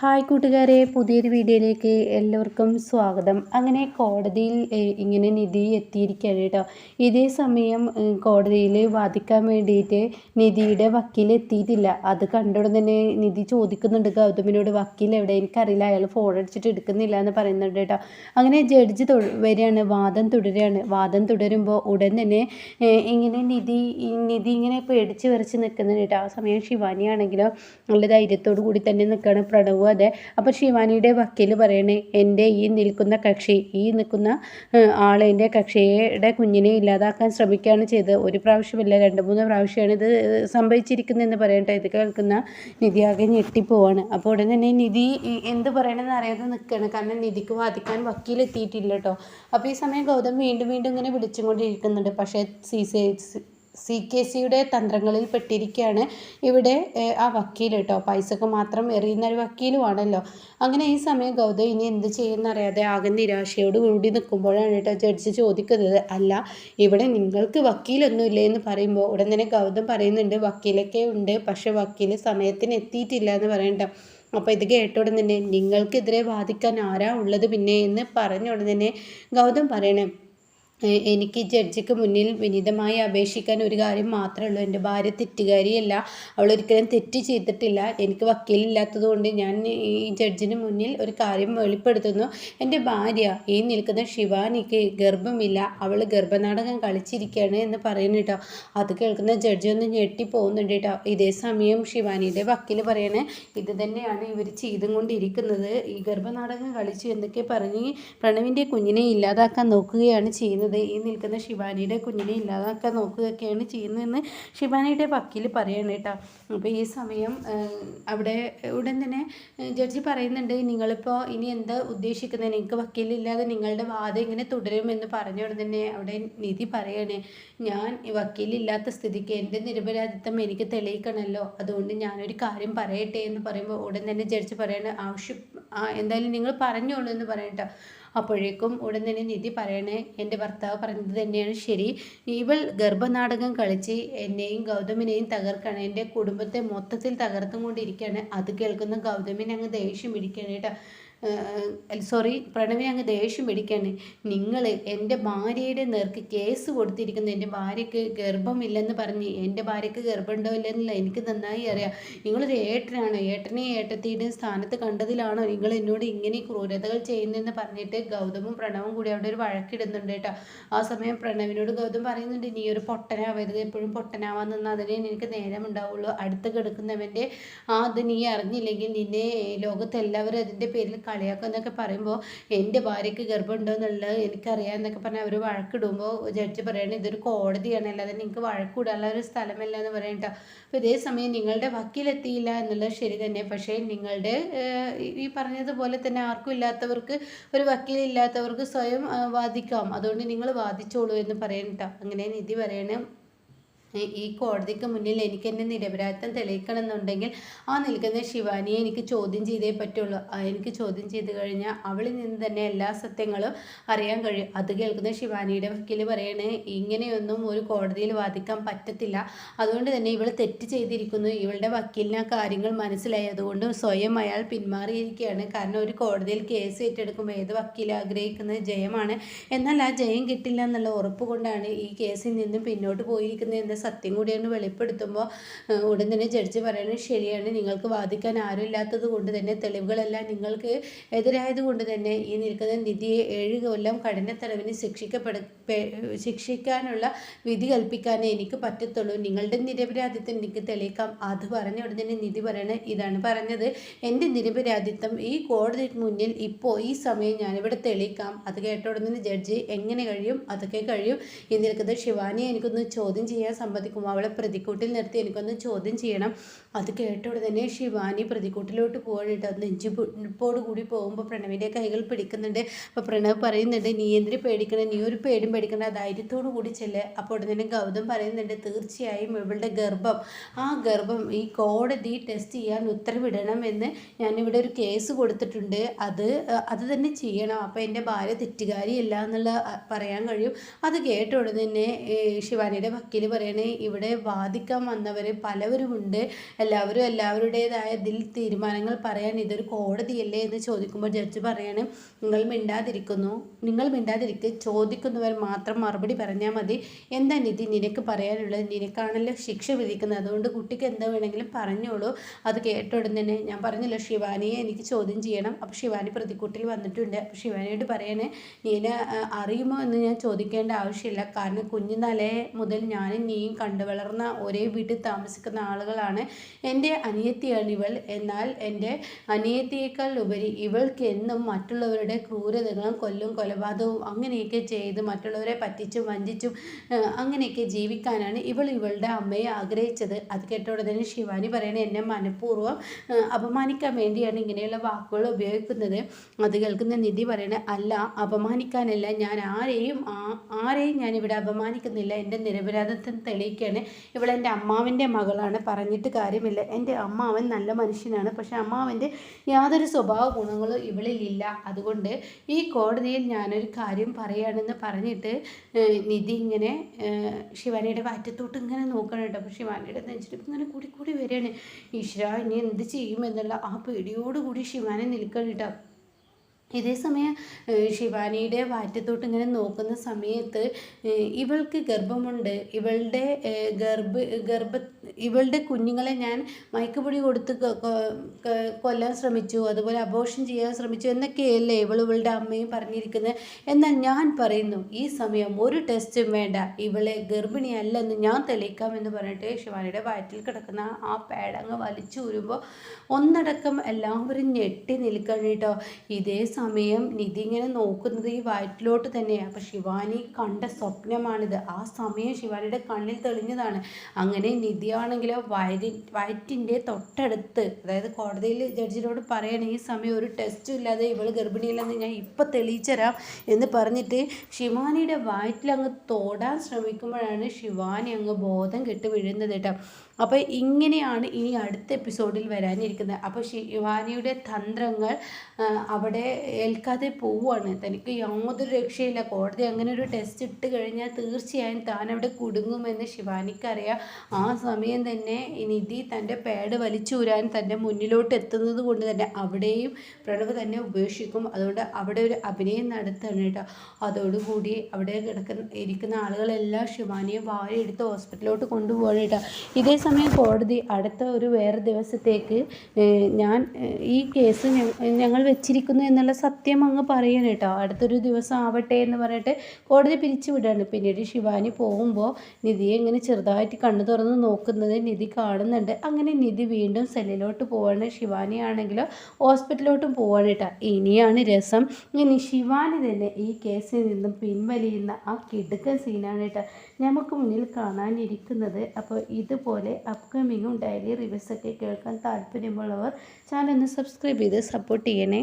Hi കൂട്ടുകാരെ പുതിയൊരു വീഡിയോയിലേക്ക് എല്ലാവർക്കും സ്വാഗതം. അങ്ങനെ കോടതിയിൽ ഇങ്ങനെ നിധി എത്തിയിരിക്കുകയാണ് കേട്ടോ. ഇതേ സമയം കോടതിയിൽ വാദിക്കാൻ വേണ്ടിയിട്ട് നിധിയുടെ വക്കീൽ എത്തിയിട്ടില്ല. അത് കണ്ടോടെ തന്നെ നിധി ചോദിക്കുന്നുണ്ട് ഗൗതമിനോട് വക്കീൽ എവിടെ? എനിക്കറിയില്ല. അയാൾ ഫോൺ അടിച്ചിട്ട് എടുക്കുന്നില്ല എന്ന് പറയുന്നുണ്ട് കേട്ടോ. അങ്ങനെ ജഡ്ജ് വരികയാണ് വാദം തുടരുകയാണ്. വാദം തുടരുമ്പോൾ ഉടൻ തന്നെ ഇങ്ങനെ നിധി നിധി ഇങ്ങനെ പേടിച്ച് വരച്ച് നിൽക്കുന്നുണ്ട് കേട്ടോ. ആ സമയം ശിവാനി ശിവാനിയാണെങ്കിലോ നല്ല ധൈര്യത്തോടു കൂടി തന്നെ നിൽക്കുകയാണ്. പ്രണവ് അതെ. അപ്പോൾ ശിവാനിയുടെ വക്കീൽ പറയണേ എന്റെ ഈ നിൽക്കുന്ന കക്ഷി ഈ നിൽക്കുന്ന ആളെന്റെ കക്ഷിയുടെ കുഞ്ഞിനെ ഇല്ലാതാക്കാൻ ശ്രമിക്കുകയാണ് ചെയ്തത്. ഒരു പ്രാവശ്യമല്ല രണ്ട് മൂന്ന് പ്രാവശ്യമാണ് ഇത് സംഭവിച്ചിരിക്കുന്നതെന്ന് പറയട്ടെ ഇത് കേൾക്കുന്ന നിധി ആകെ ഞെട്ടിപ്പോവാണ്. അപ്പോൾ ഉടൻ തന്നെ നിധി എന്ത് പറയണമെന്ന് അറിയാതെ നിൽക്കുകയാണ് കാരണം നിധിക്ക് വാദിക്കാൻ വക്കീൽ എത്തിയിട്ടില്ല കേട്ടോ അപ്പോൾ ഈ സമയം ഗൗതം വീണ്ടും വീണ്ടും ഇങ്ങനെ വിളിച്ചുകൊണ്ടിരിക്കുന്നുണ്ട് പക്ഷേ സി സി സി കെ സിയുടെ തന്ത്രങ്ങളിൽ പെട്ടിരിക്കുകയാണ് ഇവിടെ ആ വക്കീൽ കേട്ടോ പൈസക്ക് മാത്രം എറിയുന്ന ഒരു വക്കീലുമാണല്ലോ അങ്ങനെ ഈ സമയം ഗൗതം ഇനി എന്ത് ചെയ്യുന്നറിയാതെ ആകെ നിരാശയോട് കൂടി നിൽക്കുമ്പോഴാണ് കേട്ടോ ജഡ്ജ് ചോദിക്കുന്നത്. അല്ല ഇവിടെ നിങ്ങൾക്ക് വക്കീലൊന്നുമില്ലേ എന്ന് പറയുമ്പോൾ ഉടൻ തന്നെ ഗൗതം പറയുന്നുണ്ട് വക്കീലൊക്കെ ഉണ്ട് പക്ഷേ വക്കീൽ സമയത്തിന് എത്തിയിട്ടില്ല എന്ന് പറയണ്ട അപ്പോൾ ഇത് കേട്ട തന്നെ നിങ്ങൾക്കെതിരെ വാദിക്കാൻ ആരാ ഉള്ളത് പിന്നെ? എന്ന് പറഞ്ഞ ഉടൻ തന്നെ ഗൗതം പറയണേ എനിക്ക് ജഡ്ജിക്ക് മുന്നിൽ വിനീതമായി അപേക്ഷിക്കാൻ ഒരു കാര്യം മാത്രമേ ഉള്ളൂ. എന്റെ ഭാര്യ തെറ്റുകാരിയല്ല. അവൾ ഒരിക്കലും തെറ്റ് ചെയ്തിട്ടില്ല. എനിക്ക് വക്കീലില്ലാത്തത് കൊണ്ട് ഞാൻ ഈ ജഡ്ജിന് മുന്നിൽ ഒരു കാര്യം വെളിപ്പെടുത്തുന്നു. എന്റെ ഭാര്യ ഈ നിൽക്കുന്ന ശിവാനിക്ക് ഗർഭമില്ല. അവൾ ഗർഭനാടകം കളിച്ചിരിക്കുകയാണ് എന്ന് പറയുന്നു കേട്ടോ. അത് കേൾക്കുന്ന ജഡ്ജി ഒന്ന് ഞെട്ടിപ്പോകുന്നുണ്ട് കേട്ടോ. ഇതേ സമയം ശിവാനിയുടെ വക്കീൽ പറയണേ ഇത് തന്നെയാണ് ഇവർ ചെയ്തും കൊണ്ടിരിക്കുന്നത് ഈ ഗർഭനാടകം കളിച്ചു എന്നൊക്കെ പറഞ്ഞ് പ്രണവിന്റെ കുഞ്ഞിനെ ഇല്ലാതാക്കാൻ നോക്കുകയാണ് ചെയ്യുന്നത്. ചെയ്യുന്നത് ഈ നിൽക്കുന്ന ശിവാനിയുടെ കുഞ്ഞിനെ ഇല്ലാതാക്കാൻ നോക്കുകയൊക്കെയാണ് ചെയ്യുന്നതെന്ന് ശിവാനിയുടെ വക്കീൽ പറയണം കേട്ടോ. അപ്പോൾ ഈ സമയം അവിടെ ഉടൻ തന്നെ ജഡ്ജി പറയുന്നുണ്ട് നിങ്ങളിപ്പോൾ ഇനി എന്താ ഉദ്ദേശിക്കുന്നത് നിങ്ങൾക്ക് വക്കീലില്ലാതെ നിങ്ങളുടെ വാദം ഇങ്ങനെ തുടരുമെന്ന് പറഞ്ഞുകൊണ്ട് തന്നെ അവിടെ നിധി പറയണേ. ഞാൻ വക്കീലില്ലാത്ത സ്ഥിതിക്ക് എന്റെ നിരപരാധിത്വം എനിക്ക് തെളിയിക്കണമല്ലോ. അതുകൊണ്ട് ഞാനൊരു കാര്യം പറയട്ടെ എന്ന് പറയുമ്പോൾ ഉടൻ തന്നെ ജഡ്ജി പറയണ ആവശ്യം എന്തായാലും നിങ്ങൾ പറഞ്ഞോളൂ എന്ന് പറയട്ടോ അപ്പോഴേക്കും ഉടൻ തന്നെ നിധി പറയണേ. എന്റെ ഭർത്താവ് പറഞ്ഞത് തന്നെയാണ് ശരി. ഇവൾ ഗർഭനാടകം കളിച്ച് എന്നെയും ഗൗതമിനെയും തകർക്കാണ് എന്റെ കുടുംബത്തെ മൊത്തത്തിൽ തകർത്തും കൊണ്ടിരിക്കുകയാണ് അത് കേൾക്കുന്ന ഗൗതമിനെ അങ്ങ് ദേഷ്യം പിടിക്കുകയാണ് കേട്ടോ. സോറി പ്രണവി അങ്ങ് ദേഷ്യം പിടിക്കാണ്. നിങ്ങൾ എന്റെ ഭാര്യയുടെ നേർക്ക് കേസ് കൊടുത്തിരിക്കുന്ന. എന്റെ ഭാര്യയ്ക്ക് ഗർഭമില്ലെന്ന് പറഞ്ഞ് എന്റെ ഭാര്യയ്ക്ക് ഗർഭമുണ്ടോ ഇല്ലെന്നില്ല എനിക്ക് നന്നായി അറിയാം. നിങ്ങളൊരു ഏട്ടനാണോ. ഏട്ടനെ ഏട്ടത്തിയുടെ സ്ഥാനത്ത് കണ്ടതിലാണോ നിങ്ങൾ എന്നോട് ഇങ്ങനെ ക്രൂരതകൾ ചെയ്യുന്നതെന്ന് പറഞ്ഞിട്ട് ഗൗതമും പ്രണവും കൂടി അവിടെ ഒരു വഴക്കിടുന്നുണ്ട് കേട്ടോ. ആ സമയം പ്രണവിനോട് ഗൗതം പറയുന്നുണ്ട് നീ ഒരു പൊട്ടനാവരുത്. എപ്പോഴും പൊട്ടനാവാൻ നിന്നാൽ അതിനെ എനിക്ക് നേരം ഉണ്ടാവുള്ളൂ. അടുത്ത് കിടക്കുന്നവന്റെ ആ അത് നീ അറിഞ്ഞില്ലെങ്കിൽ നിന്നെ ലോകത്തെല്ലാവരും അതിന്റെ പേരിൽ കളിയാക്കുക എന്നൊക്കെ പറയുമ്പോൾ എന്റെ ഭാര്യയ്ക്ക് ഗർഭമുണ്ടോ എന്നുള്ളത് എനിക്കറിയാം എന്നൊക്കെ പറഞ്ഞാൽ അവർ വഴക്കിടുമ്പോൾ ജഡ്ജി പറയണം ഇതൊരു കോടതിയാണ് അല്ലാതെ നിങ്ങൾക്ക് വഴക്കിടാനുള്ള ഒരു സ്ഥലമല്ല എന്ന് പറയണ്ട അപ്പോൾ ഇതേ സമയം നിങ്ങളുടെ വക്കീലെത്തിയില്ല എന്നുള്ളത് ശരി തന്നെ. പക്ഷേ നിങ്ങളുടെ ഈ പറഞ്ഞതുപോലെ തന്നെ ആർക്കും ഇല്ലാത്തവർക്ക് ഒരു വക്കീലില്ലാത്തവർക്ക് സ്വയം വാദിക്കാം. അതുകൊണ്ട് നിങ്ങൾ വാദിച്ചോളൂ എന്ന് പറയണ്ട അങ്ങനെ നിധി പറയണം. ഈ കോടതിക്ക് മുന്നിൽ എനിക്ക് എന്റെ നിരപരാധിത്വം തെളിയിക്കണമെന്നുണ്ടെങ്കിൽ ആ നിൽക്കുന്ന ശിവാനിയെ എനിക്ക് ചോദ്യം ചെയ്തേ പറ്റുള്ളൂ. എനിക്ക് ചോദ്യം ചെയ്ത് കഴിഞ്ഞാൽ അവളിൽ നിന്ന് തന്നെ എല്ലാ സത്യങ്ങളും അറിയാൻ കഴിയും. അത് കേൾക്കുന്ന ശിവാനിയുടെ വക്കീൽ പറയണേ ഇങ്ങനെയൊന്നും ഒരു കോടതിയിൽ വാദിക്കാൻ പറ്റത്തില്ല. അതുകൊണ്ട് തന്നെ ഇവൾ തെറ്റ് ചെയ്തിരിക്കുന്നു. ഇവളുടെ വക്കീലിന് ആ കാര്യങ്ങൾ മനസ്സിലായി അതുകൊണ്ട് സ്വയം അയാൾ പിന്മാറിയിരിക്കുകയാണ്. കാരണം ഒരു കോടതിയിൽ കേസ് ഏറ്റെടുക്കുമ്പോൾ ഏത് വക്കീൽ ആഗ്രഹിക്കുന്നത് ജയമാണ്. എന്നാൽ ആ ജയം കിട്ടില്ല എന്നുള്ള ഉറപ്പ് കൊണ്ടാണ് ഈ കേസിൽ നിന്നും പിന്നോട്ട് പോയിരിക്കുന്നത്. എന്ന സത്യം കൂടിയാണ് വെളിപ്പെടുത്തുമ്പോൾ ഉടൻ തന്നെ ജഡ്ജ് പറയുന്നത് ശരിയാണ്. നിങ്ങൾക്ക് വാദിക്കാൻ ആരും ഇല്ലാത്തത് കൊണ്ട് തന്നെ തെളിവുകളെല്ലാം നിങ്ങൾക്ക് എതിരായത് കൊണ്ട് തന്നെ ഈ നിൽക്കുന്ന നിധിയെ ഏഴ് കൊല്ലം കഠിന തടവിന് ശിക്ഷിക്കപ്പെട. ശിക്ഷിക്കാനുള്ള വിധി കൽപ്പിക്കാനേ എനിക്ക് പറ്റത്തുള്ളൂ. നിങ്ങളുടെ നിരപരാധിത്വം എനിക്ക് തെളിയിക്കാം. അത് പറഞ്ഞ ഉടൻ തന്നെ നിധി പറയണ ഇതാണ് പറഞ്ഞത്. എന്റെ നിരപരാധിത്വം ഈ കോടതി മുന്നിൽ ഇപ്പോൾ ഈ സമയം ഞാനിവിടെ തെളിയിക്കാം. അത് കേട്ട ഉടനെ ജഡ്ജി എങ്ങനെ കഴിയും? അതൊക്കെ കഴിയും. ഇനി നിൽക്കുന്നത് ശിവാനിയെ എനിക്കൊന്ന് ചോദ്യം ചെയ്യാൻ സമ്മതിക്കും അവളെ പ്രതിക്കൂട്ടിൽ നിർത്തി എനിക്കൊന്ന് ചോദ്യം ചെയ്യണം. അത് കേട്ട ഉടനെ ശിവാനി പ്രതിക്കൂട്ടിലോട്ട് പോകാനായിട്ട് അത് നെഞ്ചിപ്പോട് കൂടി പോകുമ്പോൾ പ്രണവിന്റെ കൈകൾ പിടിക്കുന്നുണ്ട്. അപ്പോൾ പ്രണവ് പറയുന്നുണ്ട് നീ എന്തിനു പേടിക്കണം? നീ ഒരു പേടിയും പേടിക്കേണ്ട ധൈര്യത്തോടു കൂടി ചെല്ല്. അപ്പോൾ ഉടനെ ഗൗതം പറയുന്നുണ്ട് തീർച്ചയായും ഇവളുടെ ഗർഭം ആ ഗർഭം ഈ കോടതി ടെസ്റ്റ് ചെയ്യാൻ ഉത്തരവിടണമെന്ന് ഞാനിവിടെ ഒരു കേസ് കൊടുത്തിട്ടുണ്ട്. അത് അത് തന്നെ ചെയ്യണം. അപ്പോൾ എന്റെ ഭാര്യ തെറ്റുകാരിയല്ല എന്നുള്ള പറയാൻ കഴിയും. അത് കേട്ട ഉടനെ തന്നെ ശിവാനിയുടെ വക്കീൽ പറയണേ ഇവിടെ വാദിക്കാൻ വന്നവർ പലവരുമുണ്ട് എല്ലാവരും എല്ലാവരുടേതായ ദിൽ തീരുമാനങ്ങൾ പറയാൻ ഇതൊരു കോടതിയല്ലേ എന്ന് ചോദിക്കുമ്പോൾ ജഡ്ജ് പറയാണ് നിങ്ങൾ മിണ്ടാതിരിക്കുന്നു. നിങ്ങൾ മിണ്ടാതിരിക്കുക ചോദിക്കുന്നവർ മാത്രം മറുപടി പറഞ്ഞാൽ മതി. എന്താ നിധി? നിനക്ക് പറയാനുള്ളത് നിനക്കാണല്ലോ ശിക്ഷ വിധിക്കുന്നത്. അതുകൊണ്ട് കുട്ടിക്ക് എന്താ വേണമെങ്കിലും പറഞ്ഞോളൂ. അത് കേട്ട തന്നെ ഞാൻ പറഞ്ഞല്ലോ ശിവാനിയെ എനിക്ക് ചോദ്യം ചെയ്യണം. അപ്പോൾ ശിവാനി പ്രതിക്കൂട്ടിൽ വന്നിട്ടുണ്ട്. അപ്പോൾ ശിവാനിയോട് പറയണേ നീനെ അറിയുമോ എന്ന് ഞാൻ ചോദിക്കേണ്ട ആവശ്യമില്ല. കാരണം കുഞ്ഞുനാളെ മുതൽ ഞാനും നീയും കണ്ടു വളർന്ന ഒരേ വീട്ടിൽ താമസിക്കുന്ന ആളുകളാണ് എന്റെ അനിയത്തിയാണ് ഇവൾ എന്നാൽ എന്റെ അനിയത്തിയേക്കാൾ ഉപരി ഇവൾക്ക് എന്നും മറ്റുള്ളവരുടെ ക്രൂരതകളും കൊല്ലും കൊലപാതകവും അങ്ങനെയൊക്കെ ചെയ്ത് മറ്റുള്ളവരെ പറ്റിച്ചും വഞ്ചിച്ചും അങ്ങനെയൊക്കെ ജീവിക്കാനാണ് ഇവൾ ഇവളുടെ അമ്മയെ ആഗ്രഹിച്ചത്. അത് കേട്ട ഉടനെ ശിവാനി പറയണേ എന്നെ മനഃപൂർവം അപമാനിക്കാൻ വേണ്ടിയാണ് ഇങ്ങനെയുള്ള വാക്കുകൾ ഉപയോഗിക്കുന്നത്. അത് കേൾക്കുന്ന നിധി പറയണ അല്ല അപമാനിക്കാനല്ല. ഞാൻ ആരെയും ആരെയും ഞാൻ ഇവിടെ അപമാനിക്കുന്നില്ല. എന്റെ നിരപരാധത്വം തെളിയിക്കുകയാണ്. ഇവിടെ എന്റെ അമ്മാവിന്റെ മകളാണ്. പറഞ്ഞിട്ട് കാര്യമില്ല. എന്റെ അമ്മാവൻ നല്ല മനുഷ്യനാണ്. പക്ഷെ അമ്മാവന്റെ യാതൊരു സ്വഭാവ ഗുണങ്ങളും ഇവളിലില്ല. അതുകൊണ്ട് ഈ കോടതിയിൽ ഞാനൊരു കാര്യം പറയുകയാണെന്ന് പറഞ്ഞിട്ട് നിധി ഇങ്ങനെ ശിവാനിയുടെ വാറ്റത്തോട്ട് ഇങ്ങനെ നോക്കണം കേട്ടോ. അപ്പോൾ ശിവാനിയുടെ നെഞ്ചിട്ട് ഇങ്ങനെ കൂടി കൂടി വരികയാണ്. ഈശ്വര ഇനി എന്ത് ചെയ്യും എന്നുള്ള ആ പേടിയോടുകൂടി ശിവാനെ കേട്ടോ. ഇതേ സമയം ശിവാനിയുടെ വാറ്റത്തോട്ട് ഇങ്ങനെ നോക്കുന്ന സമയത്ത് ഇവൾക്ക് ഗർഭമുണ്ട്. ഇവളുടെ ഗർഭ ഗർഭ ഇവളുടെ കുഞ്ഞുങ്ങളെ ഞാൻ മയക്കുപൊടി കൊടുത്ത് കൊല്ലാൻ ശ്രമിച്ചു അതുപോലെ അബോഷൻ ചെയ്യാൻ ശ്രമിച്ചു എന്നൊക്കെയല്ലേ ഇവൾ ഇവളുടെ അമ്മയും പറഞ്ഞിരിക്കുന്നത്. എന്നാൽ ഞാൻ പറയുന്നു ഈ സമയം ഒരു ടെസ്റ്റും വേണ്ട. ഇവളെ ഗർഭിണിയല്ലെന്ന് ഞാൻ തെളിയിക്കാമെന്ന് പറഞ്ഞിട്ട് ശിവാനിയുടെ വയറ്റിൽ കിടക്കുന്ന ആ പേടങ്ങ് വലിച്ചു ഊരുമ്പോൾ ഒന്നടക്കം എല്ലാവരും ഞെട്ടി നിൽക്കണം കേട്ടോ. ഇതേ സമയം നിധി ഇങ്ങനെ നോക്കുന്നത് ഈ വയറ്റിലോട്ട് തന്നെയാണ് അപ്പോൾ ശിവാനി കണ്ട സ്വപ്നമാണിത്. ആ സമയം ശിവാനിയുടെ കണ്ണിൽ തെളിഞ്ഞതാണ്. അങ്ങനെ നിധിയാണെങ്കിലോ വയറ്റി വയറ്റിന്റെ തൊട്ടടുത്ത് അതായത് കോടതിയിൽ ജഡ്ജിനോട് പറയണ ഈ സമയം ഒരു ടെസ്റ്റും ഇല്ലാതെ ഇവൾ ഗർഭിണിയില്ലെന്ന് ഞാൻ ഇപ്പം തെളിയിച്ചരാം എന്ന് പറഞ്ഞിട്ട് ശിവാനിയുടെ വയറ്റിൽ അങ്ങ് തോടാൻ ശ്രമിക്കുമ്പോഴാണ് ശിവാനി അങ്ങ് ബോധം കെട്ട് വീഴുന്നത് കേട്ടോ. അപ്പോൾ ഇങ്ങനെയാണ് ഇനി അടുത്ത എപ്പിസോഡിൽ വരാനിരിക്കുന്നത്. അപ്പോൾ ശിവാനിയുടെ തന്ത്രങ്ങൾ അവിടെ ഏൽക്കാതെ പോവുകയാണ്. തനിക്ക് യാതൊരു രക്ഷയില്ല. കോടതി അങ്ങനെ ഒരു ടെസ്റ്റ് ഇട്ട് കഴിഞ്ഞാൽ തീർച്ചയായും താൻ അവിടെ കുടുങ്ങുമെന്ന് ശിവാനിക്കറിയാം. ആ സമയം തന്നെ നിധി തന്റെ പാഡ് വലിച്ചൂരാൻ തന്റെ മുന്നിലോട്ട് എത്തുന്നത് കൊണ്ട് തന്നെ അവിടെയും പ്രണവ് തന്നെ ഉപേക്ഷിക്കും. അതുകൊണ്ട് അവിടെ ഒരു അഭിനയം നടത്തുകയാണ് കേട്ടോ. അതോടുകൂടി അവിടെ കിടക്കുന്ന ഇരിക്കുന്ന ആളുകളെല്ലാം ശിവാനിയെ വാരിയെടുത്ത് ഹോസ്പിറ്റലിലോട്ട് കൊണ്ടുപോകണം കേട്ടോ. ഇതേ സമയം കോടതി അടുത്ത ഒരു വേറെ ദിവസത്തേക്ക് ഞാൻ ഈ കേസ് ഞങ്ങൾ വെച്ചിരിക്കുന്നു എന്നുള്ള സത്യം അങ്ങ് പറയണം കേട്ടോ. അടുത്തൊരു ദിവസം ആവട്ടെ എന്ന് പറഞ്ഞിട്ട് കോടതി പിരിച്ചു വിടാണ്. പിന്നീട് ശിവാനി പോകുമ്പോൾ നിധിയെ ഇങ്ങനെ ചെറുതായിട്ട് കണ്ണു തുറന്ന് നോക്കുന്നത് നിധി കാണുന്നുണ്ട്. അങ്ങനെ നിധി വീണ്ടും സെല്ലിലോട്ട് പോവാണ്. ശിവാനി ആണെങ്കിലോ ഹോസ്പിറ്റലിലോട്ടും പോവാണ് കേട്ടോ. ഇനിയാണ് രസം. ഇനി ശിവാനി തന്നെ ഈ കേസിൽ നിന്നും പിൻവലിയുന്ന ആ കിടുക്കൻ സീനാണ് കേട്ടോ. നമുക്ക് മുന്നിൽ കാണാനിരിക്കുന്നത്. അപ്പോൾ ഇതുപോലെ അപ്കമിങ്ങും ഡെയിലി റിവ്യൂസൊക്കെ കേൾക്കാൻ താല്പര്യമുള്ളവർ ചാനൽ ഒന്ന് സബ്സ്ക്രൈബ് ചെയ്ത് സപ്പോർട്ട് ചെയ്യണേ.